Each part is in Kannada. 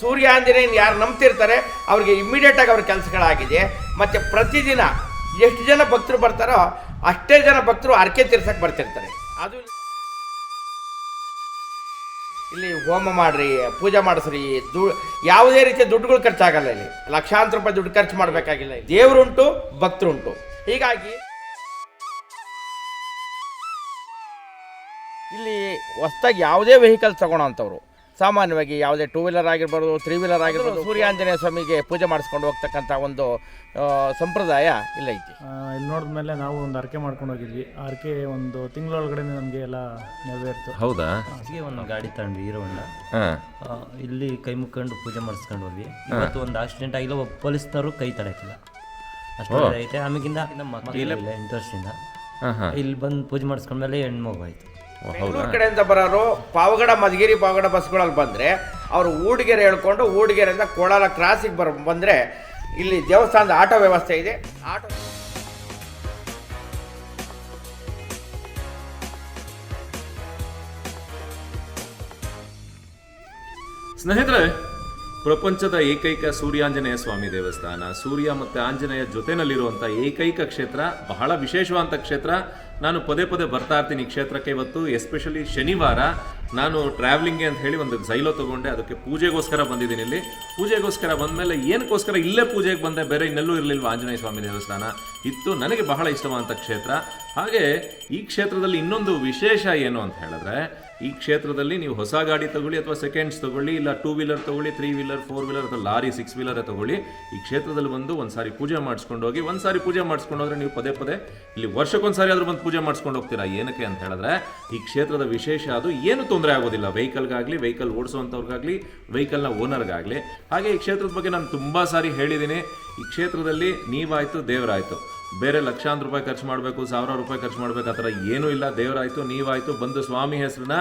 ಸೂರ್ಯಾಂಜನೇಯನ್ ಯಾರು ನಂಬ್ತಿರ್ತಾರೆ, ಅವ್ರಿಗೆ ಇಮ್ಮಿಡಿಯೇಟಾಗಿ ಅವ್ರ ಕೆಲಸಗಳಾಗಿದೆ. ಮತ್ತೆ ಪ್ರತಿದಿನ ಎಷ್ಟು ಜನ ಭಕ್ತರು ಬರ್ತಾರೋ ಅಷ್ಟೇ ಜನ ಭಕ್ತರು ಅರ್ಕೆ ತೀರ್ಸಕ್ಕೆ ಬರ್ತಿರ್ತಾರೆ. ಅದು ಇಲ್ಲಿ ಹೋಮ ಮಾಡ್ರಿ, ಪೂಜೆ ಮಾಡಿಸ್ರಿ, ದು ಯಾವುದೇ ರೀತಿಯ ದುಡ್ಡುಗಳು ಖರ್ಚಾಗಲ್ಲ ಇಲ್ಲಿ. ಲಕ್ಷಾಂತರ ರೂಪಾಯಿ ದುಡ್ಡು ಖರ್ಚು ಮಾಡಬೇಕಾಗಿಲ್ಲ ದೇವರುಂಟು, ಭಕ್ತರುಂಟು. ಹೀಗಾಗಿ ಇಲ್ಲಿ ಹೊಸ್ದಾಗಿ ಯಾವುದೇ ವೆಹಿಕಲ್ಸ್ ತಗೊಳ್ಳೋಂಥವ್ರು ಸಾಮಾನ್ಯವಾಗಿ ಯಾವುದೇ ಟೂ ವೀಲರ್ ಆಗಿರ್ಬೋದು ತ್ರೀ ವೀಲರ್ ಆಗಿರ್ಬೋದು ಸೂರ್ಯಾಂಜನೇಯ ಸ್ವಾಮಿಗೆ ಪೂಜೆ ಮಾಡಿಸ್ಕೊಂಡು ಹೋಗ್ತಕ್ಕಂಥ ಒಂದು ಆ, ಸಂಪ್ರದಾಯ ಇಲ್ಲ ಐತಿ. ಇಲ್ಲಿ ನೋಡಿದ ಮೇಲೆ ನಾವು ಒಂದು ಅರ್ಕೆ ಮಾಡ್ಕೊಂಡು ಹೋಗಿದ್ವಿ. ಅರಕೆ ಒಂದು ತಿಂಗಳೊಳಗಡೆ ನಮಗೆ ಎಲ್ಲ ನೆರವೇರ್ತು. ಹೌದಾ? ಹಾಗೆ ಒಂದು ಗಾಡಿ ತಗೊಂಡ್ವಿ ಹೀರೋಂಡ ಇಲ್ಲಿ ಕೈ ಮುಕ್ಕೊಂಡು ಪೂಜೆ ಮಾಡಿಸ್ಕೊಂಡು ಹೋದ್ವಿ. ಇವತ್ತು ಒಂದು ಆಕ್ಸಿಡೆಂಟ್ ಆಗಿಲ್ಲ ಒಬ್ಬ ಪೊಲೀಸ್ನವರು ಕೈ ತಡಕಿಲ್ಲ ಅಷ್ಟು ಐತೆ ಆಮೇಗಿಂದ ನಮ್ಮ ಮಕ್ಕಳಿಲ್ಲ ಇಂಟ್ರೆಸ್ಟಿಂದ ವರ್ಷದಿಂದ. ಹಾಂ ಹಾಂ. ಇಲ್ಲಿ ಬಂದು ಪೂಜೆ ಮಾಡಿಸ್ಕೊಂಡ್ಮೇಲೆ ಹೆಣ್ಮಗು ಆಯ್ತು. ಬೆಂಗಳೂರು ಕಡೆಯಿಂದ ಬರೋರು ಪಾವಗಡ ಮಧುಗಿರಿ ಪಾವಗಡ ಬಸ್ಗಳಲ್ಲಿ ಬಂದರೆ ಅವರು ಊಡಿಗೆರೆ ಹೇಳ್ಕೊಂಡು ಊಡಿಗೆರೆಯಿಂದ ಕೋಲಾರ ಕ್ರಾಸಿಗೆ ಬರ್ ಬಂದರೆ ಇಲ್ಲಿ ದೇವಸ್ಥಾನದ ಆಟೋ ವ್ಯವಸ್ಥೆ ಇದೆ. ಆಟೋ ಸ್ನೇಹಿತರೆ ಪ್ರಪಂಚದ ಏಕೈಕ ಸೂರ್ಯಾಂಜನೇಯ ಸ್ವಾಮಿ ದೇವಸ್ಥಾನ ಸೂರ್ಯ ಮತ್ತು ಆಂಜನೇಯ ಜೊತೆನಲ್ಲಿರುವಂಥ ಏಕೈಕ ಕ್ಷೇತ್ರ ಬಹಳ ವಿಶೇಷವಾದಂಥ ಕ್ಷೇತ್ರ ನಾನು ಪದೇ ಪದೇ ಬರ್ತಾ ಇರ್ತೀನಿ ಈ ಕ್ಷೇತ್ರಕ್ಕೆ ಇವತ್ತು ಎಸ್ಪೆಷಲಿ ಶನಿವಾರ. ನಾನು ಟ್ರಾವೆಲಿಂಗ್ಗೆ ಅಂತ ಹೇಳಿ ಒಂದು ಜೈಲೋ ತಗೊಂಡೆ. ಅದಕ್ಕೆ ಪೂಜೆಗೋಸ್ಕರ ಬಂದಿದ್ದೀನಿ ಇಲ್ಲಿ. ಪೂಜೆಗೋಸ್ಕರ ಬಂದಮೇಲೆ ಏನಕ್ಕೋಸ್ಕರ ಇಲ್ಲೇ ಪೂಜೆಗೆ ಬಂದೆ? ಬೇರೆ ಇನ್ನೆಲ್ಲೂ ಇರಲಿಲ್ವ ಆಂಜನೇಯ ಸ್ವಾಮಿ ದೇವಸ್ಥಾನ? ಇತ್ತು, ನನಗೆ ಬಹಳ ಇಷ್ಟವಾದಂಥ ಕ್ಷೇತ್ರ. ಹಾಗೆ ಈ ಕ್ಷೇತ್ರದಲ್ಲಿ ಇನ್ನೊಂದು ವಿಶೇಷ ಏನು ಅಂತ ಹೇಳಿದ್ರೆ ಈ ಕ್ಷೇತ್ರದಲ್ಲಿ ನೀವು ಹೊಸ ಗಾಡಿ ತಗೊಳ್ಳಿ ಅಥವಾ ಸೆಕೆಂಡ್ಸ್ ತಗೊಳ್ಳಿ, ಇಲ್ಲ ಟೂ ವೀಲರ್ ತಗೊಳ್ಳಿ ತ್ರೀ ವೀಲರ್ ಫೋರ್ ವೀಲರ್ ಅಥವಾ ಲಾರಿ ಸಿಕ್ಸ್ ವೀಲರ್ ತಗೊಳ್ಳಿ, ಈ ಕ್ಷೇತ್ರದಲ್ಲಿ ಬಂದು ಒಂದು ಸಾರಿ ಪೂಜೆ ಮಾಡಿಸ್ಕೊಂಡು ಹೋಗಿ, ಒಂದು ಸಾರಿ ಪೂಜೆ ಮಾಡಿಸ್ಕೊಂಡು ಹೋದ್ರೆ ನೀವು ಪದೇ ಪದೇ ಇಲ್ಲಿ ವರ್ಷಕ್ಕೊಂದು ಸಾರಿ ಆದ್ರೂ ಬಂದು ಪೂಜೆ ಮಾಡಿಸ್ಕೊಂಡು ಹೋಗ್ತೀರಾ? ಏನಕ್ಕೆ ಅಂತ ಹೇಳಿದ್ರೆ ಈ ಕ್ಷೇತ್ರದ ವಿಶೇಷ ಅದು ಏನು ತೊಂದರೆ ಆಗೋದಿಲ್ಲ. ವೆಹಿಕಲ್ಗಾಗಲಿ ವೆಹಿಕಲ್ ಓಡಿಸುವಂಥವ್ರಿಗಾಗಲಿ ವೆಹಿಕಲ್ನ ಓನರ್ಗಾಗಲಿ ಹಾಗೆ ಈ ಕ್ಷೇತ್ರದ ಬಗ್ಗೆ ನಾನು ತುಂಬ ಸಾರಿ ಹೇಳಿದ್ದೀನಿ. ಈ ಕ್ಷೇತ್ರದಲ್ಲಿ ನೀವಾಯಿತು, ದೇವರಾಯಿತು. ಬೇರೆ ಲಕ್ಷಾಂತರ ರೂಪಾಯಿ ಖರ್ಚು ಮಾಡಬೇಕು ಸಾವಿರಾರು ರೂಪಾಯಿ ಖರ್ಚು ಮಾಡಬೇಕು, ಆ ಥರ ಏನೂ ಇಲ್ಲ. ದೇವರಾಯಿತು, ನೀವಾಯಿತು, ಬಂದು ಸ್ವಾಮಿ ಹೆಸರನ್ನ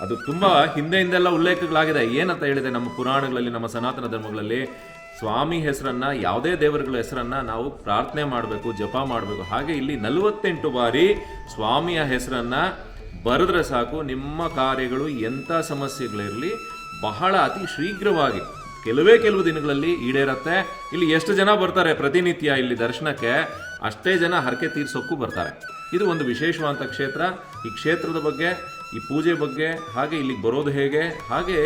ಅದು ತುಂಬ ಹಿಂದೆಯಿಂದೆಲ್ಲ ಉಲ್ಲೇಖಗಳಾಗಿದೆ. ಏನಂತ ಹೇಳಿದೆ ನಮ್ಮ ಪುರಾಣಗಳಲ್ಲಿ, ನಮ್ಮ ಸನಾತನ ಧರ್ಮಗಳಲ್ಲಿ? ಸ್ವಾಮಿ ಹೆಸರನ್ನ, ಯಾವುದೇ ದೇವರುಗಳ ಹೆಸರನ್ನ ನಾವು ಪ್ರಾರ್ಥನೆ ಮಾಡಬೇಕು, ಜಪ ಮಾಡಬೇಕು. ಹಾಗೆ ಇಲ್ಲಿ ನಲವತ್ತೆಂಟು ಬಾರಿ ಸ್ವಾಮಿಯ ಹೆಸರನ್ನ ಬರೆದ್ರೆ ಸಾಕು. ನಿಮ್ಮ ಕಾರ್ಯಗಳು ಎಂಥ ಸಮಸ್ಯೆಗಳಿರಲಿ, ಬಹಳ ಅತಿ ಶೀಘ್ರವಾಗಿ, ಕೆಲವೇ ಕೆಲವು ದಿನಗಳಲ್ಲಿ ಈಡೇರತ್ತೆ. ಇಲ್ಲಿ ಎಷ್ಟು ಜನ ಬರ್ತಾರೆ ಪ್ರತಿನಿತ್ಯ ಇಲ್ಲಿ ದರ್ಶನಕ್ಕೆ? ಅಷ್ಟೇ ಜನ ಹರಕೆ ತೀರ್ಸೋಕ್ಕೂ ಬರ್ತಾರೆ. ಇದು ಒಂದು ವಿಶೇಷವಾದಂಥ ಕ್ಷೇತ್ರ. ಈ ಕ್ಷೇತ್ರದ ಬಗ್ಗೆ, ಈ ಪೂಜೆ ಬಗ್ಗೆ, ಹಾಗೆ ಇಲ್ಲಿಗೆ ಬರೋದು ಹೇಗೆ, ಹಾಗೆ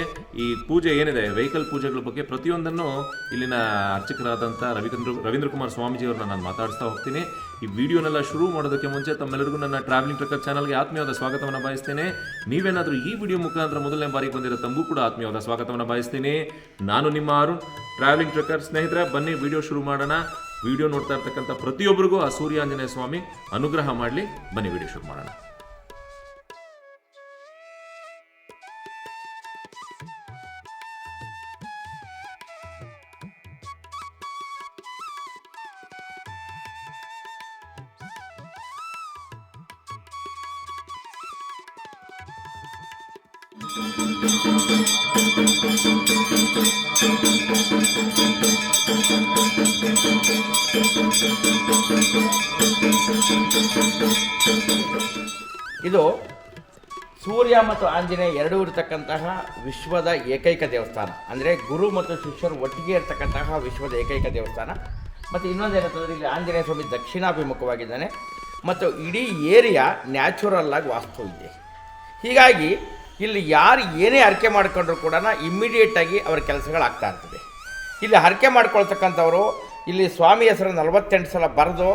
ಈ ಪೂಜೆ ಏನಿದೆ, ವೆಹಿಕಲ್ ಪೂಜೆಗಳ ಬಗ್ಗೆ ಪ್ರತಿಯೊಂದನ್ನು ಇಲ್ಲಿನ ಅರ್ಚಕರಾದಂಥ ರವೀಂದ್ರ ರವೀಂದ್ರ ಕುಮಾರ್ ಸ್ವಾಮೀಜಿಯವ್ರನ್ನ ನಾನು ಮಾತಾಡಿಸ್ತಾ ಹೋಗ್ತೀನಿ. ಈ ವಿಡಿಯೋನೆಲ್ಲ ಶುರು ಮಾಡೋದಕ್ಕೆ ಮುಂಚೆ ತಮ್ಮೆಲ್ಲರಿಗೂ ನನ್ನ ಟ್ರಾವೆಲಿಂಗ್ ಟ್ರಕ್ಕರ್ ಚಾನಲ್ಗೆ ಆತ್ಮೀಯವಾದ ಸ್ವಾಗತವನ್ನು ಬಯಸ್ತೇನೆ. ನೀವೇನಾದರೂ ಈ ವಿಡಿಯೋ ಮುಖಾಂತರ ಮೊದಲನೇ ಬಾರಿಗೆ ಬಂದಿರೋ ತಮಗೂ ಕೂಡ ಆತ್ಮೀಯವಾದ ಸ್ವಾಗತವನ್ನು ಬಯಸ್ತೀನಿ. ನಾನು ನಿಮ್ಮ ಅರುಣ್ ಟ್ರಾವೆಲಿಂಗ್ ಟ್ರಕ್ಕರ್ ಸ್ನೇಹಿತರೆ, ಬನ್ನಿ, ವಿಡಿಯೋ ಶುರು ಮಾಡೋಣ. ವಿಡಿಯೋ ನೋಡ್ತಾ ಇರ್ತಕ್ಕಂಥ ಪ್ರತಿಯೊಬ್ಬರಿಗೂ ಆ ಸೂರ್ಯಾಂಜನೇಯ ಸ್ವಾಮಿ ಅನುಗ್ರಹ ಮಾಡಲಿ. ಬನ್ನಿ ವಿಡಿಯೋ ಶುರು ಮಾಡೋಣ. ಇದು ಸೂರ್ಯ ಮತ್ತು ಆಂಜನೇಯ ಎರಡೂ ಇರತಕ್ಕಂತಹ ವಿಶ್ವದ ಏಕೈಕ ದೇವಸ್ಥಾನ. ಅಂದರೆ ಗುರು ಮತ್ತು ಶಿಷ್ಯರು ಒಟ್ಟಿಗೆ ಇರತಕ್ಕಂತಹ ವಿಶ್ವದ ಏಕೈಕ ದೇವಸ್ಥಾನ. ಮತ್ತು ಇನ್ನೊಂದೇನಂತಂದರೆ ಇಲ್ಲಿ ಆಂಜನೇಯ ಸ್ವಾಮಿ ದಕ್ಷಿಣಾಭಿಮುಖವಾಗಿದ್ದಾನೆ. ಮತ್ತು ಇಡೀ ಏರಿಯಾ ನ್ಯಾಚುರಲ್ ಆಗಿ ವಾಸ್ತು ಇದೆ. ಹೀಗಾಗಿ ಇಲ್ಲಿ ಯಾರು ಏನೇ ಹರಕೆ ಮಾಡಿಕೊಂಡ್ರು ಕೂಡ ಇಮ್ಮಿಡಿಯೇಟಾಗಿ ಅವರ ಕೆಲಸಗಳಾಗ್ತಾ ಇರ್ತದೆ. ಇಲ್ಲಿ ಹರಕೆ ಮಾಡ್ಕೊಳ್ತಕ್ಕಂಥವ್ರು ಇಲ್ಲಿ ಸ್ವಾಮಿ ಹೆಸರು ನಲವತ್ತೆಂಟು ಸಲ ಬರೆದು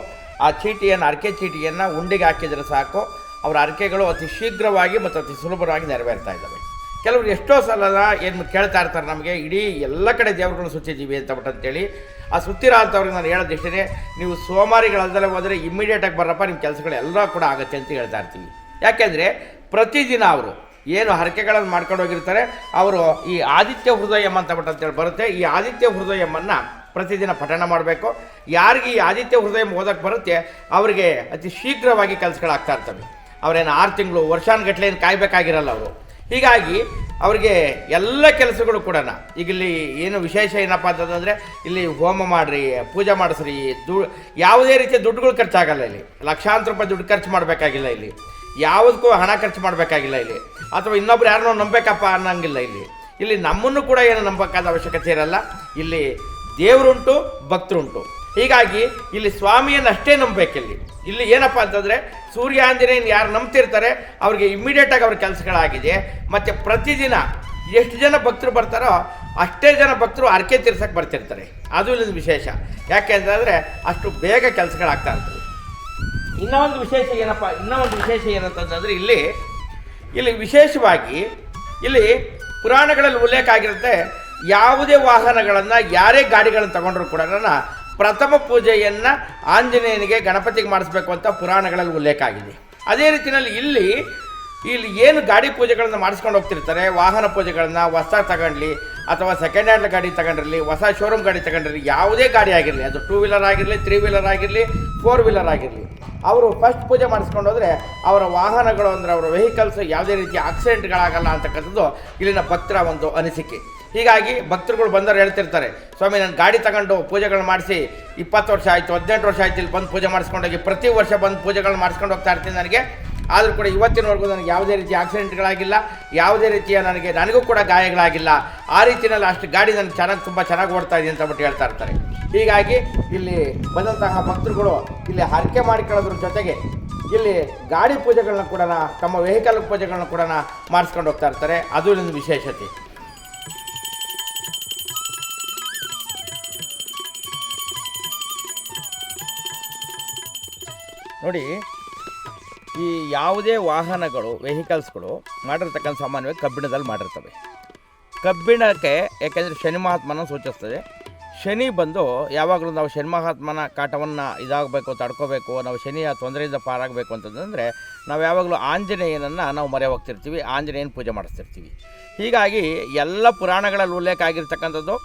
ಆ ಚೀಟಿಯನ್ನು, ಹರಕೆ ಚೀಟಿಯನ್ನು ಉಂಡಿಗೆ ಹಾಕಿದರೆ ಸಾಕು. ಅವರ ಹರಕೆಗಳು ಅತಿ ಶೀಘ್ರವಾಗಿ ಮತ್ತು ಅತಿ ಸುಲಭವಾಗಿ ನೆರವೇರ್ತಾ ಇದ್ದಾವೆ. ಕೆಲವರು ಎಷ್ಟೋ ಸಲ ಏನು ಕೇಳ್ತಾ ಇರ್ತಾರೆ ನಮಗೆ, ಇಡೀ ಎಲ್ಲ ಕಡೆ ದೇವರುಗಳು ಸುತ್ತಿದ್ದೀವಿ ಅಂತ ಬಿಟ್ಟು ಅಂತೇಳಿ ಆ ಸುತ್ತಿರ ಅಂಥವ್ರಿಗೆ ನಾನು ಹೇಳೋದಿಷ್ಟೇ ನೀವು ಸೋಮಾರಿಗಳಲ್ದಲ್ಲೇ ಹೋದರೆ ಇಮ್ಮಿಡಿಯೇಟಾಗಿ ಬರಪ್ಪ ನಿಮ್ಮ ಕೆಲಸಗಳೆಲ್ಲ ಕೂಡ ಆಗುತ್ತೆ ಅಂತ ಹೇಳ್ತಾ ಇರ್ತೀವಿ. ಯಾಕೆಂದರೆ ಪ್ರತಿದಿನ ಅವರು ಏನು ಹರಕೆಗಳನ್ನು ಮಾಡ್ಕೊಂಡು ಹೋಗಿರ್ತಾರೆ, ಅವರು ಈ ಆದಿತ್ಯ ಹೃದಯಂ ಅಂತ ಬಿಟ್ಟು ಅಂತೇಳಿ ಬರುತ್ತೆ. ಈ ಆದಿತ್ಯ ಹೃದಯಮನ್ನು ಪ್ರತಿದಿನ ಪಠಣ ಮಾಡಬೇಕು. ಯಾರಿಗೆ ಈ ಆದಿತ್ಯ ಹೃದಯ ಓದಕ್ಕೆ ಬರುತ್ತೆ, ಅವರಿಗೆ ಅತಿ ಶೀಘ್ರವಾಗಿ ಕೆಲಸಗಳಾಗ್ತಾ ಇರ್ತವೆ. ಅವರೇನು ಆರು ತಿಂಗಳು ವರ್ಷಾನುಗಟ್ಲೆ ಏನು ಕಾಯಬೇಕಾಗಿರಲ್ಲ ಅವರು. ಹೀಗಾಗಿ ಅವರಿಗೆ ಎಲ್ಲ ಕೆಲಸಗಳು ಕೂಡ ಈಗ ಇಲ್ಲಿ ಏನು ವಿಶೇಷ ಏನಪ್ಪ ಅಂತಂದರೆ, ಇಲ್ಲಿ ಹೋಮ ಮಾಡಿರಿ, ಪೂಜೆ ಮಾಡಿಸ್ರಿ ದು ಯಾವುದೇ ರೀತಿಯ ದುಡ್ಡುಗಳು ಖರ್ಚಾಗಲ್ಲ ಇಲ್ಲಿ. ಲಕ್ಷಾಂತರ ರೂಪಾಯಿ ದುಡ್ಡು ಖರ್ಚು ಮಾಡಬೇಕಾಗಿಲ್ಲ ಇಲ್ಲಿ. ಯಾವುದಕ್ಕೂ ಹಣ ಖರ್ಚು ಮಾಡಬೇಕಾಗಿಲ್ಲ ಇಲ್ಲಿ. ಅಥವಾ ಇನ್ನೊಬ್ರು ಯಾರನ್ನೋ ನಂಬಬೇಕಪ್ಪ ಅನ್ನೋಂಗಿಲ್ಲ ಇಲ್ಲಿ. ಇಲ್ಲಿ ನಮ್ಮನ್ನು ಕೂಡ ಏನು ನಂಬಕ್ಕಾದ ಅವಶ್ಯಕತೆ ಇರಲ್ಲ. ಇಲ್ಲಿ ದೇವರುಂಟು, ಭಕ್ತರುಂಟು. ಹೀಗಾಗಿ ಇಲ್ಲಿ ಸ್ವಾಮಿಯನ್ನು ಅಷ್ಟೇ ನಂಬಬೇಕಿಲ್ಲಿ ಇಲ್ಲಿ. ಏನಪ್ಪ ಅಂತಂದರೆ ಸೂರ್ಯಾಂಜನೇಯನ್ ಯಾರು ನಂಬ್ತಿರ್ತಾರೆ, ಅವ್ರಿಗೆ ಇಮ್ಮಿಡಿಯೇಟಾಗಿ ಅವ್ರ ಕೆಲಸಗಳಾಗಿದೆ. ಮತ್ತು ಪ್ರತಿದಿನ ಎಷ್ಟು ಜನ ಭಕ್ತರು ಬರ್ತಾರೋ ಅಷ್ಟೇ ಜನ ಭಕ್ತರು ಅರ್ಕೆ ತೀರ್ಸಕ್ಕೆ ಬರ್ತಿರ್ತಾರೆ. ಅದು ಇಲ್ಲಿ ವಿಶೇಷ. ಯಾಕೆ ಅಂತಂದರೆ ಅಷ್ಟು ಬೇಗ ಕೆಲಸಗಳಾಗ್ತಾ ಇರ್ತವೆ. ಇನ್ನೂ ಒಂದು ವಿಶೇಷ ಏನಪ್ಪ ಇನ್ನೂ ಒಂದು ವಿಶೇಷ ಏನಂತಂದ್ರೆ ಇಲ್ಲಿ ಇಲ್ಲಿ ವಿಶೇಷವಾಗಿ ಇಲ್ಲಿ ಪುರಾಣಗಳಲ್ಲಿ ಉಲ್ಲೇಖ ಆಗಿರುತ್ತೆ, ಯಾವುದೇ ವಾಹನಗಳನ್ನು, ಯಾರೇ ಗಾಡಿಗಳನ್ನು ತಗೊಂಡ್ರು ಕೂಡ ಪ್ರಥಮ ಪೂಜೆಯನ್ನು ಆಂಜನೇಯನಿಗೆ ಗಣಪತಿಗೆ ಮಾಡಿಸ್ಬೇಕು ಅಂತ ಪುರಾಣಗಳಲ್ಲಿ ಉಲ್ಲೇಖ ಆಗಿದೆ. ಅದೇ ರೀತಿಯಲ್ಲಿ ಇಲ್ಲಿ ಇಲ್ಲಿ ಏನು ಗಾಡಿ ಪೂಜೆಗಳನ್ನು ಮಾಡಿಸ್ಕೊಂಡು ಹೋಗ್ತಿರ್ತಾರೆ, ವಾಹನ ಪೂಜೆಗಳನ್ನು ಹೊಸ ತಗೊಂಡ್ಲಿ, ಅಥವಾ ಸೆಕೆಂಡ್ ಹ್ಯಾಂಡ್ ಗಾಡಿ ತಗೊಂಡಿರಲಿ, ಹೊಸ ಶೋರೂಮ್ ಗಾಡಿ ತಗೊಂಡಿರಲಿ, ಯಾವುದೇ ಗಾಡಿ ಆಗಿರಲಿ, ಅದು ಟೂ ವೀಲರ್ ಆಗಿರಲಿ ತ್ರೀ ವೀಲರ್ ಆಗಿರಲಿ ಫೋರ್ ವೀಲರ್ ಆಗಿರಲಿ ಅವರು ಫಸ್ಟ್ ಪೂಜೆ ಮಾಡಿಸ್ಕೊಂಡು ಹೋದರೆ ಅವರ ವಾಹನಗಳು ಅಂದರೆ ಅವರ ವೆಹಿಕಲ್ಸ್ ಯಾವುದೇ ರೀತಿ ಆಕ್ಸಿಡೆಂಟ್ಗಳಾಗಲ್ಲ ಅಂತಕ್ಕಂಥದ್ದು ಇಲ್ಲಿನ ಭಕ್ತರ ಒಂದು ಅನಿಸಿಕೆ. ಹೀಗಾಗಿ ಭಕ್ತರುಗಳು ಬಂದವರು ಹೇಳ್ತಿರ್ತಾರೆ, ಸ್ವಾಮಿ, ನಾನು ಗಾಡಿ ತಗೊಂಡು ಪೂಜೆಗಳು ಮಾಡಿಸಿ ಇಪ್ಪತ್ತು ವರ್ಷ ಆಯಿತು, ಹದಿನೆಂಟು ವರ್ಷ ಆಯ್ತು ಇಲ್ಲಿ ಬಂದು ಪೂಜೆ ಮಾಡಿಸ್ಕೊಂಡೋಗಿ ಪ್ರತಿ ವರ್ಷ ಬಂದು ಪೂಜೆಗಳು ಮಾಡಿಸ್ಕೊಂಡು ಹೋಗ್ತಾ ಇರ್ತೀನಿ ನನಗೆ. ಆದರೂ ಕೂಡ ಇವತ್ತಿನವರೆಗೂ ನನಗೆ ಯಾವುದೇ ರೀತಿ ಆಕ್ಸಿಡೆಂಟ್ಗಳಾಗಿಲ್ಲ ಯಾವುದೇ ರೀತಿಯ ನನಗೆ ನನಗೂ ಕೂಡ ಗಾಯಗಳಾಗಿಲ್ಲ. ಆ ರೀತಿಯಲ್ಲಿ ಅಷ್ಟು ಗಾಡಿ ನನಗೆ ಚೆನ್ನಾಗಿ, ತುಂಬ ಚೆನ್ನಾಗಿ ಓಡ್ತಾ ಇದೆ ಅಂತ ಬಿಟ್ಟು ಹೇಳ್ತಾ ಇರ್ತಾರೆ. ಹೀಗಾಗಿ ಇಲ್ಲಿ ಬಂದಂತಹ ಭಕ್ತರುಗಳು ಇಲ್ಲಿ ಹರಕೆ ಮಾಡಿಕೊಳ್ಳೋದ್ರ ಜೊತೆಗೆ ಇಲ್ಲಿ ಗಾಡಿ ಪೂಜೆಗಳನ್ನ ಕೂಡ ತಮ್ಮ ವೆಹಿಕಲ್ ಪೂಜೆಗಳನ್ನ ಕೂಡ ಮಾಡಿಸ್ಕೊಂಡು ಹೋಗ್ತಾ ಇರ್ತಾರೆ. ಅದು ಒಂದು ವಿಶೇಷತೆ. ನೋಡಿ, ಈ ಯಾವುದೇ ವಾಹನಗಳು ವೆಹಿಕಲ್ಸ್ಗಳು ಮಾಡಿರ್ತಕ್ಕಂಥ ಸಾಮಾನ್ಯವಾಗಿ ಕಬ್ಬಿಣದಲ್ಲಿ ಮಾಡಿರ್ತವೆ. ಕಬ್ಬಿಣಕ್ಕೆ, ಯಾಕೆಂದರೆ ಶನಿ ಮಹಾತ್ಮನ ಸೂಚಿಸ್ತದೆ ಶನಿ ಬಂದು ಯಾವಾಗಲೂ ನಾವು ಶನಿ ಮಹಾತ್ಮನ ಕಾಟವನ್ನು ಇದಾಗಬೇಕು, ತಡ್ಕೋಬೇಕು, ನಾವು ಶನಿಯ ತೊಂದರೆಯಿಂದ ಪಾರಾಗಬೇಕು ಅಂತಂದರೆ ನಾವು ಯಾವಾಗಲೂ ಆಂಜನೇಯನನ್ನು ನಾವು ಮರೆ ಹೋಗ್ತಿರ್ತೀವಿ ಆಂಜನೇಯನ ಪೂಜೆ ಮಾಡಿಸ್ತಿರ್ತೀವಿ. ಹೀಗಾಗಿ ಎಲ್ಲ ಪುರಾಣಗಳಲ್ಲಿ ಉಲ್ಲೇಖ ಆಗಿರ್ತಕ್ಕಂಥದ್ದು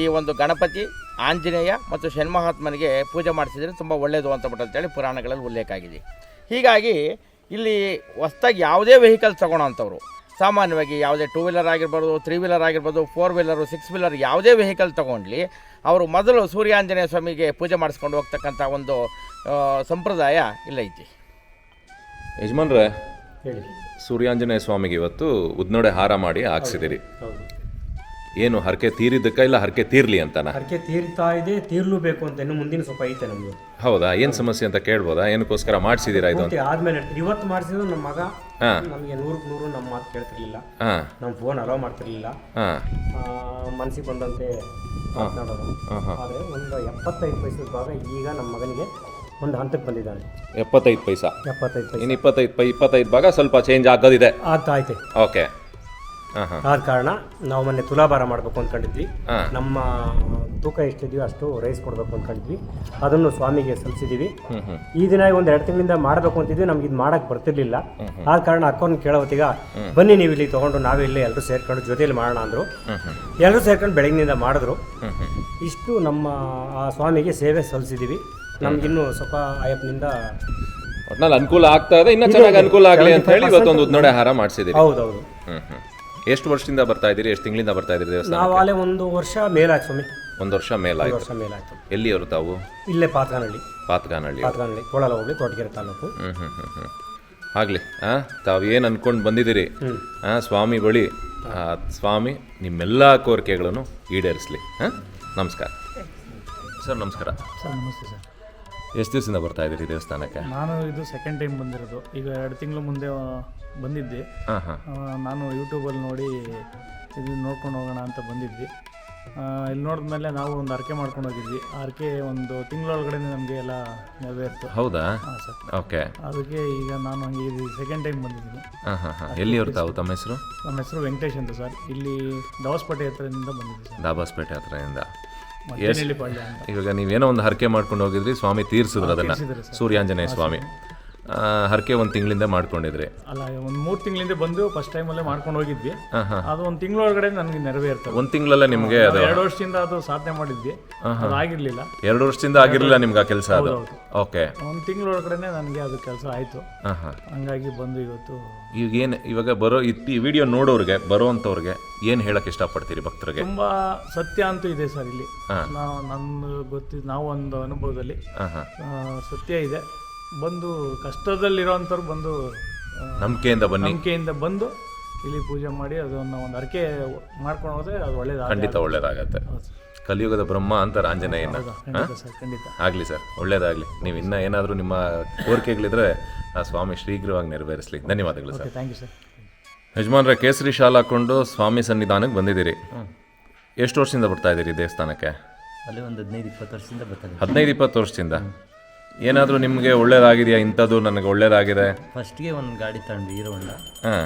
ಈ ಒಂದು ಗಣಪತಿ, ಆಂಜನೇಯ ಮತ್ತು ಶನಿ ಮಹಾತ್ಮನಿಗೆ ಪೂಜೆ ಮಾಡಿಸಿದರೆ ತುಂಬ ಒಳ್ಳೆಯದು ಅಂತ ಬಿಟ್ಟು ಅಂತೇಳಿ ಪುರಾಣಗಳಲ್ಲಿ ಉಲ್ಲೇಖ ಆಗಿದೆ. ಹೀಗಾಗಿ ಇಲ್ಲಿ ಹೊಸ್ದಾಗಿ ಯಾವುದೇ ವೆಹಿಕಲ್ಸ್ ತಗೊಳ್ಳೋಂಥವ್ರು ಸಾಮಾನ್ಯವಾಗಿ ಯಾವುದೇ ಟೂ ವೀಲರ್ ಆಗಿರ್ಬೋದು ತ್ರೀ ವೀಲರ್ ಆಗಿರ್ಬೋದು ಫೋರ್ ವೀಲರು ಸಿಕ್ಸ್ ವೀಲರ್ ಯಾವುದೇ ವೆಹಿಕಲ್ ತೊಗೊಂಡ್ಲಿ ಅವರು ಮೊದಲು ಸೂರ್ಯಾಂಜನೇಯ ಸ್ವಾಮಿಗೆ ಪೂಜೆ ಮಾಡಿಸ್ಕೊಂಡು ಹೋಗ್ತಕ್ಕಂಥ ಒಂದು ಸಂಪ್ರದಾಯ ಇಲ್ಲೈತಿ ಯಜಮಾನ್ರೆ ಹೇಳಿ. ಸೂರ್ಯಾಂಜನೇಯ ಸ್ವಾಮಿಗೆ ಇವತ್ತು ಉದ್ನೋಡೆ ಹಾರ ಮಾಡಿ ಹಾಕ್ಸಿದಿರಿ. ಹೌದು. ಏನು ಹರಕೆ ತೀರಿದ್ದಕ್ಕ ಇಲ್ಲ ಹರಕೆ ತೀರ್ಲಿ ಅಂತನ? ಹರಕೆ ತೀರ್ತಾ ಇದೆ ತೀರ್ಲು ಬೇಕು ಅಂತ ಇನ್ನು ಮುಂದಿನ ಸ್ವಲ್ಪ ಐತೆ ನಮ್ದು. ಹೌದಾ? ಏನು ಸಮಸ್ಯೆ ಅಂತ ಕೇಳ್ಬೋದಾ? ಏನಕ್ಕೋಸ್ಕರ ಮಾಡ್ಸಿದ್ದೀರಾ ಇದು ಅಂತ? ಆದ್ಮೇಲೆ ಇವತ್ತು ಮಾಡಿಸಿದ್ರು ನಮ್ಮ ಮಗ. ಹಾ. ನಮಗೆ ನೂರಕ್ಕೆ ನೂರು ನಮ್ಮ ಮಾತು ಕೇಳ್ತಿರ್ಲಿಲ್ಲ. ಹಾಂ. ನಮ್ಮ ಫೋನ್ ಅಲೋ ಮಾಡ್ತಿರ್ಲಿಲ್ಲ. ಹಾಂ. ಮನಸ್ಸಿಗೆ ಬಂದಂತೆ ಮಾತನಾಡೋದು. ಆದರೆ ಒಂದು ಎಪ್ಪತ್ತೈದು ಪೈಸೆ ಭಾಗ ಈಗ ನಮ್ಮ ಮಗನಿಗೆ ಒಂದು ಹಂತಕ್ಕೆ ಬಂದಿದ್ದಾನೆ. ಎಪ್ಪತ್ತೈದು ಪೈಸಾ? ಎಪ್ಪತ್ತೈದು ಪೈಸೆ. ಇನ್ನು ಇಪ್ಪತ್ತೈದು ಪೈ ಇಪ್ಪತ್ತೈದು ಭಾಗ ಸ್ವಲ್ಪ ಚೇಂಜ್ ಆಗೋದಿದೆ. ಆಗ್ತಾ ಐತೆ ಓಕೆ ಆದ ಕಾರಣ ನಾವು ಮೊನ್ನೆ ತುಲಾಭಾರ ಮಾಡಬೇಕು ಅಂದ್ಕೊಂಡಿದ್ವಿ. ನಮ್ಮ ತೂಕ ಎಷ್ಟಿದೆಯೋ ಅಷ್ಟು ರೈಸ್ ಕೊಡಬೇಕು ಅಂದ್ಕೊಂಡಿದ್ವಿ ಅದನ್ನು ಸ್ವಾಮಿಗೆ ಸಲ್ಲಿಸಿದ್ದೀವಿ ಈ ದಿನ ಒಂದು ಎರಡು ತಿಂಗಳಿಂದ ಮಾಡಬೇಕು ಅಂತಿದ್ವಿ. ನಮ್ಗೆ ಇದು ಮಾಡಕ್ಕೆ ಬರ್ತಿರ್ಲಿಲ್ಲ. ಆದ ಕಾರಣ ಅಕ್ಕವ್ರನ್ನ ಕೇಳೋ ಹೊತ್ತಿಗೆ ಬನ್ನಿ ನೀವು ಇಲ್ಲಿ ತೊಗೊಂಡು ನಾವೇ ಇಲ್ಲಿ ಎಲ್ಲರೂ ಸೇರ್ಕೊಂಡು ಜೊತೆಯಲ್ಲಿ ಮಾಡೋಣ ಅಂದರು. ಎಲ್ಲರೂ ಸೇರ್ಕೊಂಡು ಬೆಳಗ್ಗಿನಿಂದ ಮಾಡಿದ್ರು. ಇಷ್ಟು ನಮ್ಮ ಆ ಸ್ವಾಮಿಗೆ ಸೇವೆ ಸಲ್ಲಿಸಿದ್ದೀವಿ ನಮ್ಗಿನ್ನೂ ಸ್ವಲ್ಪ ಆಯಪ್ನಿಂದ ಒಟ್ನಲ್ಲಿ ಅನುಕೂಲ ಆಗ್ತಾ ಇದೆ. ಇನ್ನೂ ಚೆನ್ನಾಗಿ ಅನುಕೂಲ ಆಗಲಿ ಅಂತ ಹೇಳಿ ಇವತ್ತೊಂದು ಉದ್ನೋಡೆ ಹಾರ ಮಾಡಿಸಿದೆ ಹೌದೌದು. ಹ್ಞೂ ಹ್ಞೂ ಎಷ್ಟು ವರ್ಷದಿಂದ ಬರ್ತಾ ಇದ್ದೀರಿ? ಎಷ್ಟು ತಿಂಗಳಿಂದ ಬರ್ತಾ ಇದ್ದೀರಿ ದೇವಸ್ಥಾನ ನಾವು ಅಲ್ಲೇ ಒಂದು ವರ್ಷ ಮೇಲಾಯ್ತು ಸ್ವಾಮಿ. ಒಂದು ವರ್ಷ ಒಂದು ಮೇಲಾಯ್ತು ವರ್ಷ ಮೇಲಾಯ್ತು. ಎಲ್ಲಿಯವರು ತಾವು? ಇಲ್ಲೇ ಪಾತ್ಗಾನಹಳ್ಳಿ. ಪಾತ್ಗಾನಹಳ್ಳಿ ಪಾತ್ಗಾನಹಳ್ಳಿ ಕೋಳಲ ಹೋಗ್ಲಿ ತೋಟಗೆರೆ ತಾಲೂಕು. ಹ್ಞೂ ಹ್ಞೂ ಹ್ಞೂ ಹ್ಞೂ ಆಗಲಿ ಹಾಂ ತಾವು ಏನು ಅನ್ಕೊಂಡು ಬಂದಿದ್ದೀರಿ? ಹಾಂ ಸ್ವಾಮಿ ಬಳಿ ಆ ಸ್ವಾಮಿ ನಿಮ್ಮೆಲ್ಲ ಕೋರಿಕೆಗಳನ್ನು ಈಡೇರಿಸಲಿ. ಹಾಂ? ನಮಸ್ಕಾರ. ಸರ್ ನಮಸ್ಕಾರ. ಸರ್ ನಮಸ್ತೆ ಸರ್. ಎಷ್ಟು ದಿವಸದಿಂದ ಬರ್ತಾ ಇದ್ದೀರಿ ದೇವಸ್ಥಾನಕ್ಕೆ? ನಾನು ಇದು ಸೆಕೆಂಡ್ ಟೈಮ್ ಬಂದಿರೋದು. ಈಗ ಎರಡು ತಿಂಗಳು ಮುಂದೆ ಬಂದಿದ್ದೆ. ಹಾಂ ಹಾಂ. ಆ, ನಾನು ಯೂಟ್ಯೂಬಲ್ಲಿ ನೋಡಿ ಇದು ನೋಡ್ಕೊಂಡು ಹೋಗೋಣ ಅಂತ ಬಂದಿದ್ವಿ ಆ, ಇಲ್ಲಿ ನೋಡಿದ್ಮೇಲೆ ನಾವು ಒಂದು ಅರ್ಕೆ ಮಾಡ್ಕೊಂಡು ಹೋಗಿದ್ವಿ. ಆ ಅರ್ಕೆ ಒಂದು ತಿಂಗಳೊಳಗಡೆ ನಮಗೆ ಎಲ್ಲ ನೆರವೇರ್ತು. ಹೌದಾ? ಹಾಂ ಸರ್. ಓಕೆ. ಅದಕ್ಕೆ ಈಗ ನಾನು ಹಂಗೆ ಇದು ಸೆಕೆಂಡ್ ಟೈಮ್ ಬಂದಿದ್ದೀನಿ. ಹಾಂ ಹಾಂ ಹಾಂ. ಎಲ್ಲಿಯವರು ತಾವು ತಮ್ಮ ಹೆಸರು? ನಮ್ಮ ಹೆಸರು ವೆಂಕಟೇಶ್ ಅಂತ ಸರ್. ಇಲ್ಲಿ ದವಸ್ಪೇಟೆ ಹತ್ರದಿಂದ ಬಂದಿದ್ದೆ ಸರ್. ದಾಬಾಸ್ಪೇಟೆ ಹತ್ರದಿಂದ. ಇವಾಗ ನೀವೇನೋ ಒಂದು ಹರಕೆ ಮಾಡ್ಕೊಂಡು ಹೋಗಿದ್ರಿ ಸ್ವಾಮಿ ತೀರ್ಸಿದ್ರು ಅದನ್ನ. ಸೂರ್ಯಾಂಜನೇಯ ಸ್ವಾಮಿ. ಹರಕೆ ಒಂದು ತಿಂಗಳಿಂದ ಮಾಡ್ಕೊಂಡಿದ್ರಿ? ಅಲ್ಲ ಒಂದು ಮೂರು ತಿಂಗಳಿಂದ ಬಂದು ಫಸ್ಟ್ ಟೈಮಲ್ಲೇ ಮಾಡ್ಕೊಂಡು ಹೋಗಿದ್ವಿ. ಅದು ಒಂದು ತಿಂಗಳೊಳಗಡೆ ನನಗೆ ನೆರವೇರ್ತದೆ ಒಂದು ತಿಂಗಳಲ್ಲ ನಿಮಗೆ ಅದು? ಎರಡು ವರ್ಷದಿಂದ ಅದು ಸಾಧನೆ ಮಾಡಿದ್ವಿ. ಅದು ಆಗಿರಲಿಲ್ಲ. ಎರಡು ವರ್ಷದಿಂದ ಆಗಿರಲಿಲ್ಲ ನಿಮ್ಗೆ ಆ ಕೆಲಸ ಅದು? ಓಕೆ. ಒಂದು ತಿಂಗಳೊಳಗಡೆ ನನಗೆ ಅದು ಕೆಲಸ ಆಯಿತು. ಹಂಗಾಗಿ ಬಂದು ಇವತ್ತು ಈಗ ಏನು ಇವಾಗ ಬರೋ ಈ ವಿಡಿಯೋ ನೋಡೋರಿಗೆ ಬರೋವಂಥವ್ರಿಗೆ ಏನು ಹೇಳಕ್ಕೆ ಇಷ್ಟಪಡ್ತೀರಿ ಭಕ್ತರಿಗೆ? ತುಂಬ ಸತ್ಯ ಅಂತೂ ಇದೆ ಸರ್ ಇಲ್ಲಿ. ನಾವು ನನ್ನ ಗೊತ್ತಿದ್ದು ನಾವು ಒಂದು ಅನುಭವದಲ್ಲಿ ಸತ್ಯ ಇದೆ. ಬಂದು ಕಷ್ಟದಲ್ಲಿರೋವಂಥವ್ರು ಬಂದು ಆ, ನಂಬಿಕೆಯಿಂದ ಬಂದು ನಂಬಿಕೆಯಿಂದ ಬಂದು ಇಲ್ಲಿ ಪೂಜೆ ಮಾಡಿ ಅದನ್ನು ಒಂದು ಅರಕೆ ಮಾಡ್ಕೊಂಡು ಹೋದ್ರೆ ಅದು ಒಳ್ಳೇದು ಖಂಡಿತ ಒಳ್ಳೇದಾಗತ್ತೆ. ಕಲಿಯುಗದ ಬ್ರಹ್ಮ ಅಂತ ಆಂಜನೇಯ ಖಂಡಿತ ಸರ್ ಖಂಡಿತ. ಆಗಲಿ ಸರ್ ಒಳ್ಳೇದಾಗಲಿ. ನೀವು ಇನ್ನೂ ಏನಾದರೂ ನಿಮ್ಮ ಕೋರಿಕೆಗಳಿದ್ರೆ ಆ ಸ್ವಾಮಿ ಶೀಘ್ರವಾಗಿ ನೆರವೇರಿಸಲಿ. ಧನ್ಯವಾದಗಳು sir. Okay thank you sir ಯಜಮಾನ್ರೆ ಕೇಸರಿ ಶಾಲ್ ಹಾಕೊಂಡು ಸ್ವಾಮಿ ಸನ್ನಿಧಾನಕ್ಕೆ ಬಂದಿದ್ದೀರಿ. ಎಷ್ಟು ವರ್ಷದಿಂದ ಬರ್ತಾ ಇದ್ದೀರಿ ದೇವಸ್ಥಾನಕ್ಕೆ? ಅಲ್ಲಿ ಒಂದು ಹದಿನೈದು ಇಪ್ಪತ್ತು ವರ್ಷದಿಂದ ಬರ್ತಾರೆ ಹದಿನೈದು ಇಪ್ಪತ್ತು ವರ್ಷದಿಂದ. ಏನಾದರೂ ನಿಮಗೆ ಒಳ್ಳೇದಾಗಿದೆಯಾ? ಇಂಥದ್ದು ನನಗೆ ಒಳ್ಳೇದಾಗಿದೆ. ಫಸ್ಟ್ಗೆ ಒಂದು ಗಾಡಿ ತಗೊಂಡ್ವಿ ಹೀರೋ ಹೊಂಡ ಹಾಂ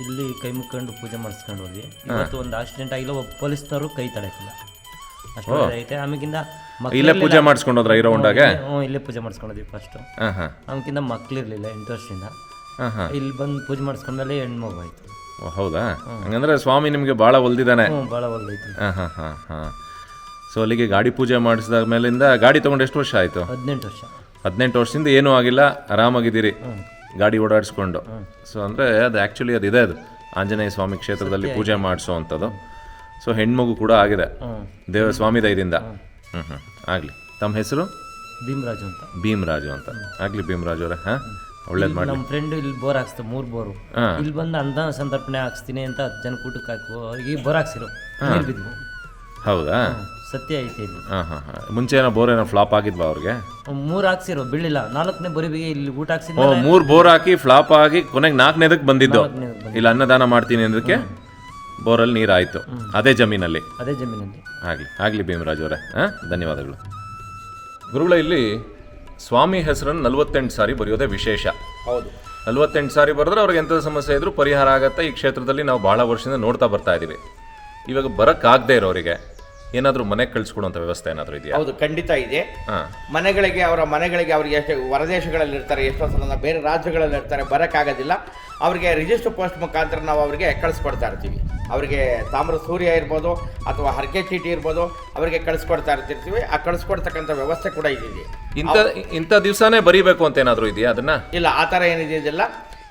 ಇಲ್ಲಿ ಕೈ ಮುಕ್ಕೊಂಡು ಪೂಜೆ ಮಾಡಿಸ್ಕೊಂಡು ಹೋಗಿ ಇವತ್ತು ಒಂದು ಆಕ್ಸಿಡೆಂಟ್ ಆಗಿಲ್ಲ ಒಬ್ಬ ಪೊಲೀಸ್ನವರು ಕೈ ತಡಕಿಲ್ಲ ಅಷ್ಟು ಐತೆ ಆಮೇಕಿಂದ ಇಲ್ಲೇ ಪೂಜೆ ಮಾಡಿಸ್ಕೊಂಡು ಹೋದ್ರ ಹೀರೋ ಹೊಂಡಾಗೆ ಹ್ಞೂ ಇಲ್ಲೇ ಪೂಜೆ ಮಾಡಿಸ್ಕೊಂಡ್ವಿ ಫಸ್ಟ್ ಹಾಂ ಹಾಂ. ಆಮೇಕಿಂದ ಮಕ್ಳಿರ್ಲಿಲ್ಲ ಎಂಟು ವರ್ಷದಿಂದ. ಹಾಂ ಹಾಂ. ಇಲ್ಲಿ ಬಂದು ಪೂಜೆ ಮಾಡಿಸ್ಕೊಂಡ್ಮೇಲೆ ಹೆಣ್ಮಗು ಆಯ್ತು. ಓ ಹೌದಾ? ಹಂಗಂದ್ರೆ ಸ್ವಾಮಿ ನಿಮಗೆ ಭಾಳ ಒಲ್ದಿದ್ದಾನೆ. ಹ್ಞೂ ಭಾಳ ಒಲ್ದೈತಿ ಹಾಂ ಹಾಂ ಹಾಂ ಹಾಂ. ಸೊ ಅಲ್ಲಿಗೆ ಗಾಡಿ ಪೂಜೆ ಮಾಡಿಸಿದ ಮೇಲಿಂದ ಗಾಡಿ ತೊಗೊಂಡು ಎಷ್ಟು ವರ್ಷ ಆಯಿತು? ಹದಿನೆಂಟು ವರ್ಷ. ಹದಿನೆಂಟು ವರ್ಷದಿಂದ ಏನೂ ಆಗಿಲ್ಲ ಆರಾಮಾಗಿದ್ದೀರಿ. ಗಾಡಿ ಓಡಾಡಿಸ್ಕೊಂಡು. ಸೊ ಅಂದರೆ ಅದು ಆ್ಯಕ್ಚುಲಿ ಅದು ಇದೆ ಅದು. ಆಂಜನೇಯ ಸ್ವಾಮಿ ಕ್ಷೇತ್ರದಲ್ಲಿ ಪೂಜೆ ಮಾಡಿಸೋ ಅಂಥದ್ದು ಸೊ ಹೆಣ್ಮಗು ಕೂಡ ಆಗಿದೆ. ದೇವ ಸ್ವಾಮಿ ದಯದಿಂದ. ಹ್ಞೂ ಹ್ಞೂ ಆಗಲಿ. ತಮ್ಮ ಹೆಸರು? ಭೀಮರಾಜು ಅಂತ. ಭೀಮರಾಜು ಅಂತ. ಆಗಲಿ ಭೀಮರಾಜು ಅವರೇ ಹಾಂ? ಒಳ್ಳೇದು ಮಾಡಿ ನಮ್ಮ ಫ್ರೆಂಡ್ ಇಲ್ಲಿ ಬೋರ್ ಹಾಕ್ಸ್ತು ಮೂರು ಬೋರು. ಹಾಂ. ಇಲ್ಲಿ ಬಂದು ಅಂತ ಸಂತರ್ಪಣೆ ಹಾಕ್ಸ್ತೀನಿ ಅಂತ ಹತ್ತು ಜನ ಕೂಟಕ್ಕೆ ಹಾಕು ಈಗ ಬೋರ್ ಹಾಕ್ಸಿರು. ಹೌದಾ? ಸತ್ಯ ಐತೆ ಇಲ್ಲಿ. ಹಾಂ ಹಾಂ ಹಾಂ. ಮುಂಚೆ ಏನೋ ಬೋರ್ ಏನೋ ಫ್ಲಾಪ್ ಆಗಿದ್ವಾ ಅವ್ರಿಗೆ? ಮೂರು ಹಾಕ್ಸಿರೋ ಬೀಳಿಲ್ಲ ನಾಲ್ಕನೇ ಬರಿಬಿಗೆ ಇಲ್ಲಿ ಊಟ ಓ ಹಾಕ್ಸಿದ್ಮೇಲೆ ಮೂರು ಬೋರ್ ಹಾಕಿ ಫ್ಲಾಪ್ ಆಗಿ ಕೊನೆಗೆ ನಾಲ್ಕನೇದಕ್ಕೆ ಬಂದಿದ್ದು. ಇಲ್ಲಿ ಅನ್ನದಾನ ಮಾಡ್ತೀನಿ ಅಂದಕ್ಕೆ ಬೋರಲ್ಲಿ ನೀರು ಆಯಿತು ಅದೇ ಜಮೀನಲ್ಲಿ. ಅದೇ ಜಮೀನಲ್ಲಿ. ಆಗಲಿ ಆಗಲಿ ಭೀಮರಾಜ್ ಅವರೇ. ಹಾಂ ಧನ್ಯವಾದಗಳು. ಗುರುಗಳ ಇಲ್ಲಿ ಸ್ವಾಮಿ ಹೆಸರನ್ನು ನಲವತ್ತೆಂಟು ಸಾರಿ ಬರೆಯೋದೇ ವಿಶೇಷ. ಹೌದು. ನಲವತ್ತೆಂಟು ಸಾರಿ ಬರೆದ್ರೆ ಅವ್ರಿಗೆ ಎಂಥ ಸಮಸ್ಯೆ ಇದ್ರೂ ಪರಿಹಾರ ಆಗತ್ತೆ. ಈ ಕ್ಷೇತ್ರದಲ್ಲಿ ನಾವು ಭಾಳ ವರ್ಷದಿಂದ ನೋಡ್ತಾ ಬರ್ತಾ ಇದ್ದೀವಿ ಇವಾಗ ಬರೋಕ್ಕಾಗದೇ ಇರೋರಿಗೆ. ಏನಾದರೂ ಮನೆಗೆ ಕಳಿಸ್ಕೊಡುವಂಥ ವ್ಯವಸ್ಥೆ ಏನಾದರೂ ಇದೆಯಾ? ಹೌದು ಖಂಡಿತ ಇದೆ. ಹಾಂ. ಮನೆಗಳಿಗೆ ಅವರ ಮನೆಗಳಿಗೆ ಅವ್ರಿಗೆ ಎಷ್ಟು ಹೊರದೇಶಗಳಲ್ಲಿ ಇರ್ತಾರೆ ಎಷ್ಟೋ ಸಲ ಬೇರೆ ರಾಜ್ಯಗಳಲ್ಲಿ ಇರ್ತಾರೆ ಬರೋಕ್ಕಾಗೋದಿಲ್ಲ. ಅವರಿಗೆ ರಿಜಿಸ್ಟರ್ ಪೋಸ್ಟ್ ಮುಖಾಂತರ ನಾವು ಅವರಿಗೆ ಕಳಿಸ್ಕೊಡ್ತಾ ಇರ್ತೀವಿ. ಅವರಿಗೆ ತಾಮ್ರ ಸೂರ್ಯ ಇರ್ಬೋದು ಅಥವಾ ಹರಕೆ ಚೀಟಿ ಇರ್ಬೋದು ಅವರಿಗೆ ಕಳಿಸ್ಕೊಡ್ತಾ ಇರ್ತಿರ್ತೀವಿ. ಆ ಕಳಿಸ್ಕೊಡ್ತಕ್ಕಂಥ ವ್ಯವಸ್ಥೆ ಕೂಡ ಇದಿದೆ. ಇಂಥ ಇಂಥ ದಿವಸನೇ ಬರೀಬೇಕು ಅಂತ ಏನಾದರೂ ಇದೆಯಾ ಅದನ್ನ? ಇಲ್ಲ ಆ ಥರ ಏನಿದೆಯಲ್ಲ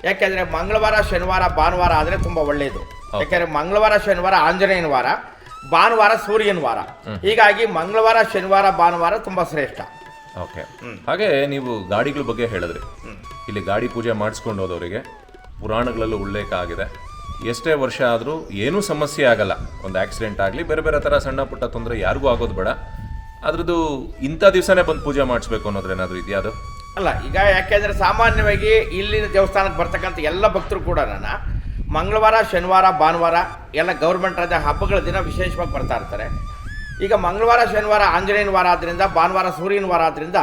ಯಾಕೆಂದರೆ ಮಂಗಳವಾರ ಶನಿವಾರ ಭಾನುವಾರ ಆದರೆ ತುಂಬ ಒಳ್ಳೆಯದು ಯಾಕೆಂದರೆ ಮಂಗಳವಾರ ಶನಿವಾರ ಆಂಜನೇಯನ ವಾರ. ಭಾನುವಾರ ಸೂರ್ಯನ ವಾರ. ಹೀಗಾಗಿ ಮಂಗಳವಾರ ಶನಿವಾರ ಭಾನುವಾರ ತುಂಬ ಶ್ರೇಷ್ಠ. ಓಕೆ. ಹಾಗೆ ನೀವು ಗಾಡಿಗಳ ಬಗ್ಗೆ ಹೇಳಿದ್ರಿ. ಇಲ್ಲಿ ಗಾಡಿ ಪೂಜೆ ಮಾಡಿಸ್ಕೊಂಡು ಹೋದವರಿಗೆ ಪುರಾಣಗಳಲ್ಲೂ ಉಲ್ಲೇಖ ಆಗಿದೆ. ಎಷ್ಟೇ ವರ್ಷ ಆದರೂ ಏನೂ ಸಮಸ್ಯೆ ಆಗಲ್ಲ. ಒಂದು ಆಕ್ಸಿಡೆಂಟ್ ಆಗಲಿ ಬೇರೆ ಬೇರೆ ಥರ ಸಣ್ಣ ಪುಟ್ಟ ತೊಂದರೆ ಯಾರಿಗೂ ಆಗೋದು ಬೇಡ. ಅದ್ರದ್ದು ಇಂಥ ದಿವಸನೇ ಬಂದು ಪೂಜೆ ಮಾಡಿಸ್ಬೇಕು ಅನ್ನೋದ್ರೆ ಏನಾದರೂ ಇದೆಯಾ ಅದು? ಅಲ್ಲ ಈಗ ಯಾಕೆಂದರೆ ಸಾಮಾನ್ಯವಾಗಿ ಇಲ್ಲಿನ ದೇವಸ್ಥಾನಕ್ಕೆ ಬರ್ತಕ್ಕಂಥ ಎಲ್ಲ ಭಕ್ತರು ಕೂಡ ನನ್ನ ಮಂಗಳವಾರ ಶನಿವಾರ ಭಾನುವಾರ ಎಲ್ಲ ಗೌರ್ಮೆಂಟ್ ರಜೆ ಹಬ್ಬಗಳ ದಿನ ವಿಶೇಷವಾಗಿ ಬರ್ತಾ ಇರ್ತಾರೆ. ಈಗ ಮಂಗಳವಾರ ಶನಿವಾರ ಆಂಜನೇಯನ ವಾರ ಆದ್ದರಿಂದ ಭಾನುವಾರ ಸೂರ್ಯನ ವಾರ ಆದ್ದರಿಂದ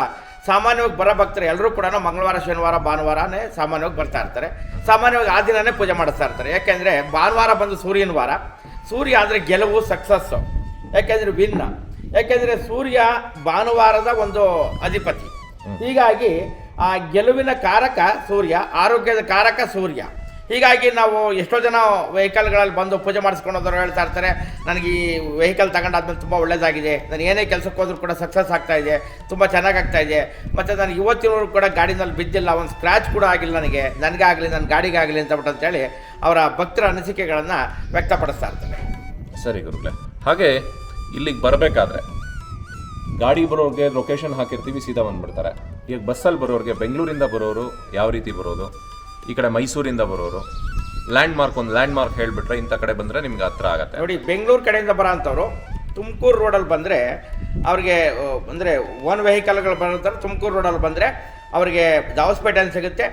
ಸಾಮಾನ್ಯವಾಗಿ ಬರೋ ಭಕ್ತರು ಎಲ್ಲರೂ ಕೂಡ ಮಂಗಳವಾರ ಶನಿವಾರ ಭಾನುವಾರನೇ ಸಾಮಾನ್ಯವಾಗಿ ಬರ್ತಾ ಇರ್ತಾರೆ. ಸಾಮಾನ್ಯವಾಗಿ ಆ ದಿನನೇ ಪೂಜೆ ಮಾಡಿಸ್ತಾ ಇರ್ತಾರೆ. ಯಾಕೆಂದರೆ ಭಾನುವಾರ ಬಂದು ಸೂರ್ಯನ ವಾರ. ಸೂರ್ಯ ಅಂದರೆ ಗೆಲುವು ಸಕ್ಸಸ್ಸು ಯಾಕೆಂದರೆ ವಿನ್ನ. ಯಾಕೆಂದರೆ ಸೂರ್ಯ ಭಾನುವಾರದ ಒಂದು ಅಧಿಪತಿ. ಹೀಗಾಗಿ ಆ ಗೆಲುವಿನ ಕಾರಕ ಸೂರ್ಯ ಆರೋಗ್ಯದ ಕಾರಕ ಸೂರ್ಯ. ಹೀಗಾಗಿ ನಾವು ಎಷ್ಟೋ ಜನ ವೆಹಿಕಲ್ಗಳಲ್ಲಿ ಬಂದು ಪೂಜೆ ಮಾಡಿಸ್ಕೊಂಡೋದವ್ರು ಹೇಳ್ತಾ ಇರ್ತಾರೆ, ನನಗೆ ಈ ವೆಹಿಕಲ್ ತಗೊಂಡಾದ್ಮೇಲೆ ತುಂಬ ಒಳ್ಳೇದಾಗಿದೆ. ನಾನು ಏನೇ ಕೆಲಸಕ್ಕೆ ಹೋದ್ರೂ ಕೂಡ ಸಕ್ಸಸ್ ಆಗ್ತಾ ಇದೆ, ತುಂಬ ಚೆನ್ನಾಗಿ ಆಗ್ತಾ ಇದೆ. ಮತ್ತು ನಾನು ಇವತ್ತಿನವರು ಕೂಡ ಗಾಡಿನಲ್ಲಿ ಬಿದ್ದಿಲ್ಲ, ಒಂದು ಸ್ಕ್ರ್ಯಾಚ್ ಕೂಡ ಆಗಿಲ್ಲ ನನಗೆ. ನನಗಾಗಲಿ ನನ್ನ ಗಾಡಿಗಾಗಲಿ ಅಂತ ಬಿಟ್ಟು ಅಂತೇಳಿ ಅವರ ಭಕ್ತರ ಅನಿಸಿಕೆಗಳನ್ನು ವ್ಯಕ್ತಪಡಿಸ್ತಾ ಇರ್ತಾರೆ. ಸರಿ ಗುರುಗಳೇ. ಹಾಗೆ ಇಲ್ಲಿಗೆ ಬರಬೇಕಾದ್ರೆ ಗಾಡಿ ಬರೋರಿಗೆ ಲೊಕೇಶನ್ ಹಾಕಿರ್ತೀವಿ, ಸೀದಾ ಬಂದ್ಬಿಡ್ತಾರೆ. ಈಗ ಬಸ್ಸಲ್ಲಿ ಬರೋರಿಗೆ ಬೆಂಗಳೂರಿಂದ ಬರೋರು ಯಾವ ರೀತಿ ಬರೋದು? ಈ ಕಡೆ ಮೈಸೂರಿಂದ ಬರೋರು. ಲ್ಯಾಂಡ್ ಮಾರ್ಕ್ ಒಂದು ಲ್ಯಾಂಡ್ ಮಾರ್ಕ್ ಹೇಳಿಬಿಟ್ರೆ ಇಂಥ ಕಡೆ ಬಂದರೆ ನಿಮ್ಗೆ ಹತ್ರ ಆಗುತ್ತೆ. ನೋಡಿ ಬೆಂಗಳೂರು ಕಡೆಯಿಂದ ಬರೋ ಅಂಥವ್ರು ತುಮಕೂರು ರೋಡಲ್ಲಿ ಬಂದರೆ ಅವ್ರಿಗೆ ಅಂದರೆ ಓನ್ ವೆಹಿಕಲ್ಗಳು ಬರುತ್ತಾರೆ ತುಮಕೂರು ರೋಡಲ್ಲಿ ಬಂದರೆ ಅವ್ರಿಗೆ ದಾವಸ್ಪೇಟೆ ಅಂತ ಸಿಗುತ್ತೆ.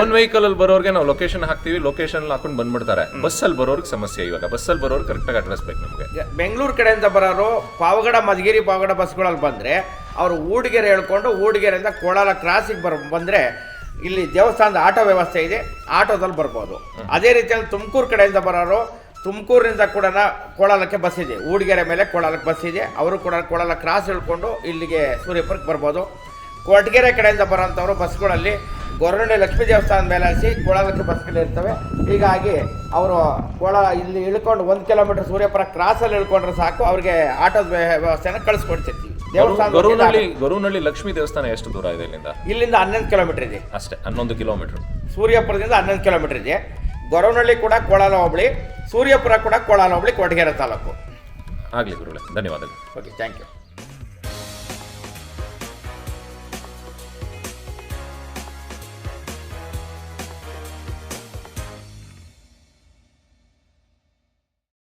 ಓನ್ ವೆಹಿಕಲ್ ಅಲ್ಲಿ ಬರೋರಿಗೆ ನಾವು ಲೊಕೇಶನ್ ಹಾಕ್ತೀವಿ ಲೊಕೇಶನ್ ಹಾಕೊಂಡು ಬಂದ್ಬಿಡ್ತಾರೆ. ಬಸ್ಸಲ್ಲಿ ಬರೋರಿಗೆ ಸಮಸ್ಯೆ ಇವಾಗ. ಬಸ್ಸಲ್ಲಿ ಬರೋರು ಕರೆಕ್ಟಾಗಿ ಅಡ್ರೆಸ್ ಬೇಕು ನಮಗೆ. ಬೆಂಗಳೂರು ಕಡೆಯಿಂದ ಬರೋರು ಪಾವಗಡ ಮಧುಗಿರಿ ಪಾವಗಡ ಬಸ್ಗಳಲ್ಲಿ ಬಂದರೆ ಅವರು ಊಡಿಗೆರೆ ಹೇಳ್ಕೊಂಡು ಊಡಿಗೆರೆಯಿಂದ ಕೋಲಾರ ಕ್ರಾಸಿಗೆ ಬರ್ ಬಂದರೆ ಇಲ್ಲಿ ದೇವಸ್ಥಾನದ ಆಟೋ ವ್ಯವಸ್ಥೆ ಇದೆ ಆಟೋದಲ್ಲಿ ಬರ್ಬೋದು. ಅದೇ ರೀತಿಯಲ್ಲಿ ತುಮಕೂರು ಕಡೆಯಿಂದ ಬರೋರು ತುಮಕೂರಿನಿಂದ ಕೂಡ ಕೋಳಾಲಕ್ಕೆ ಬಸ್ ಇದೆ. ಊಡಿಗೆರೆ ಮೇಲೆ ಕೋಳಾಲಕ್ಕೆ ಬಸ್ ಇದೆ. ಅವರು ಕೂಡ ಕೋಳಾಲ ಕ್ರಾಸ್ ಹೇಳ್ಕೊಂಡು ಇಲ್ಲಿಗೆ ಸೂರ್ಯಪುರಕ್ಕೆ ಬರ್ಬೋದು. ಕೊರಟಗೆರೆ ಕಡೆಯಿಂದ ಬರೋಂಥವ್ರು ಬಸ್ಗಳಲ್ಲಿ ಗೊರವನಹಳ್ಳಿ ಲಕ್ಷ್ಮೀ ದೇವಸ್ಥಾನದ ಮೇಲೆ ಹಾಸಿ ಕೋಳಾಲಕ್ಕೆ ಬಸ್ಗಳಿರ್ತವೆ ಹೀಗಾಗಿ ಅವರು ಕೋಳ ಇಲ್ಲಿ ಇಳ್ಕೊಂಡು ಒಂದು ಕಿಲೋಮೀಟ್ರ್ ಸೂರ್ಯಪುರ ಕ್ರಾಸಲ್ಲಿ ಇಳ್ಕೊಂಡ್ರೆ ಸಾಕು ಅವ್ರಿಗೆ ಆಟೋದ ವ್ಯ- ವ್ಯವಸ್ಥೆನ ಕಳಿಸ್ಕೊಡ್ತಿರ್ತೀವಿ. ಗರುನಹಳ್ಳಿ ಗರುನಹಳ್ಳಿ ಲಕ್ಷ್ಮೀ ದೇವಸ್ಥಾನ ಎಷ್ಟು ದೂರ ಇದೆ ಇಲ್ಲಿಂದ? ಇಲ್ಲಿಂದ ಹನ್ನೊಂದು ಕಿಲೋಮೀಟರ್ ಇದೆ. ಅಷ್ಟೇ ಹನ್ನೊಂದು ಕಿಲೋಮೀಟರ್. ಸೂರ್ಯಪುರದಿಂದ ಹನ್ನೊಂದು ಕಿಲೋಮೀಟರ್ ಇದೆ. ಗೊರವನಹಳ್ಳಿ ಕೂಡ ಕೋಳಾಲ ಹೋಬಳಿ ಸೂರ್ಯಪುರ ಕೂಡ ಕೋಳಾಲ ಹೋಬಳಿ ಕೊಡಗೇರ ತಾಲೂಕು. ಆಗಲಿ ಗುರುಗಳೇ ಧನ್ಯವಾದಗಳು. Okay thank you